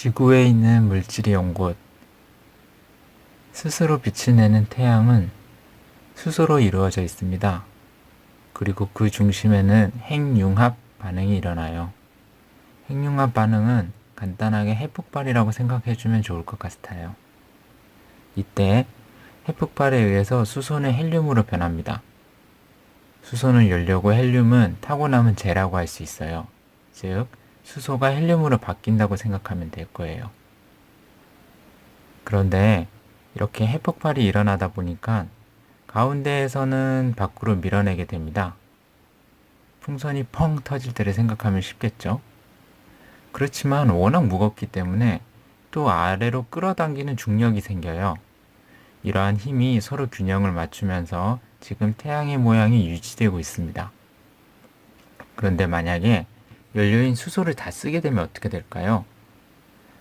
지구에 있는 물질이 온 곳. 스스로 빛을 내는 태양은 수소로 이루어져 있습니다. 그리고 그 중심에는 핵융합 반응이 일어나요. 핵융합 반응은 간단하게 핵폭발이라고 생각해주면 좋을 것 같아요. 이때 핵폭발에 의해서 수소는 헬륨으로 변합니다. 수소는 열려고 헬륨은 타고 남은 재라고 할 수 있어요. 즉, 수소가 헬륨으로 바뀐다고 생각하면 될 거예요. 그런데 이렇게 핵폭발이 일어나다 보니까 가운데에서는 밖으로 밀어내게 됩니다. 풍선이 펑 터질 때를 생각하면 쉽겠죠? 그렇지만 워낙 무겁기 때문에 또 아래로 끌어당기는 중력이 생겨요. 이러한 힘이 서로 균형을 맞추면서 지금 태양의 모양이 유지되고 있습니다. 그런데 만약에 연료인 수소를 다 쓰게 되면 어떻게 될까요?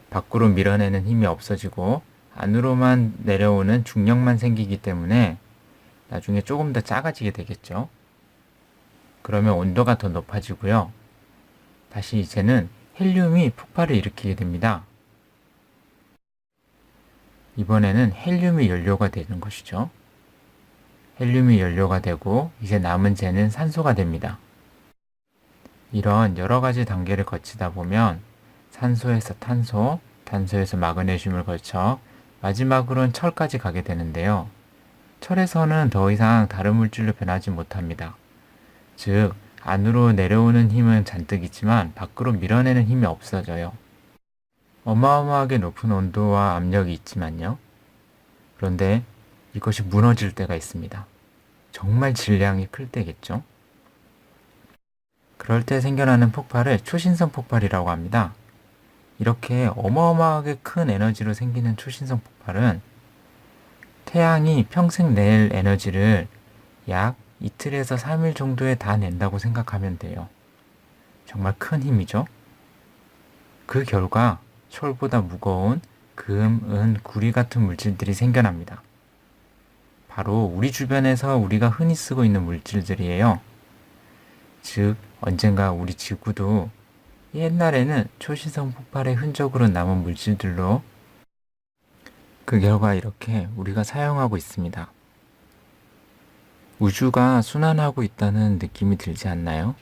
밖으로 밀어내는 힘이 없어지고 안으로만 내려오는 중력만 생기기 때문에 나중에 조금 더 작아지게 되겠죠. 그러면 온도가 더 높아지고요. 다시 이제는 헬륨이 폭발을 일으키게 됩니다. 이번에는 헬륨이 연료가 되는 것이죠. 헬륨이 연료가 되고 이제 남은 재는 산소가 됩니다. 이런 여러 가지 단계를 거치다 보면 산소에서 탄소, 탄소에서 마그네슘을 거쳐 마지막으로는 철까지 가게 되는데요. 철에서는 더 이상 다른 물질로 변하지 못합니다. 즉, 안으로 내려오는 힘은 잔뜩 있지만 밖으로 밀어내는 힘이 없어져요. 어마어마하게 높은 온도와 압력이 있지만요. 그런데 이것이 무너질 때가 있습니다. 정말 질량이 클 때겠죠. 그럴 때 생겨나는 폭발을 초신성 폭발이라고 합니다. 이렇게 어마어마하게 큰 에너지로 생기는 초신성 폭발은 태양이 평생 낼 에너지를 약 이틀에서 3일 정도에 다 낸다고 생각하면 돼요. 정말 큰 힘이죠? 그 결과 철보다 무거운 금, 은, 구리 같은 물질들이 생겨납니다. 바로 우리 주변에서 우리가 흔히 쓰고 있는 물질들이에요. 즉, 언젠가 우리 지구도 옛날에는 초신성 폭발의 흔적으로 남은 물질들로 그 결과 이렇게 우리가 사용하고 있습니다. 우주가 순환하고 있다는 느낌이 들지 않나요?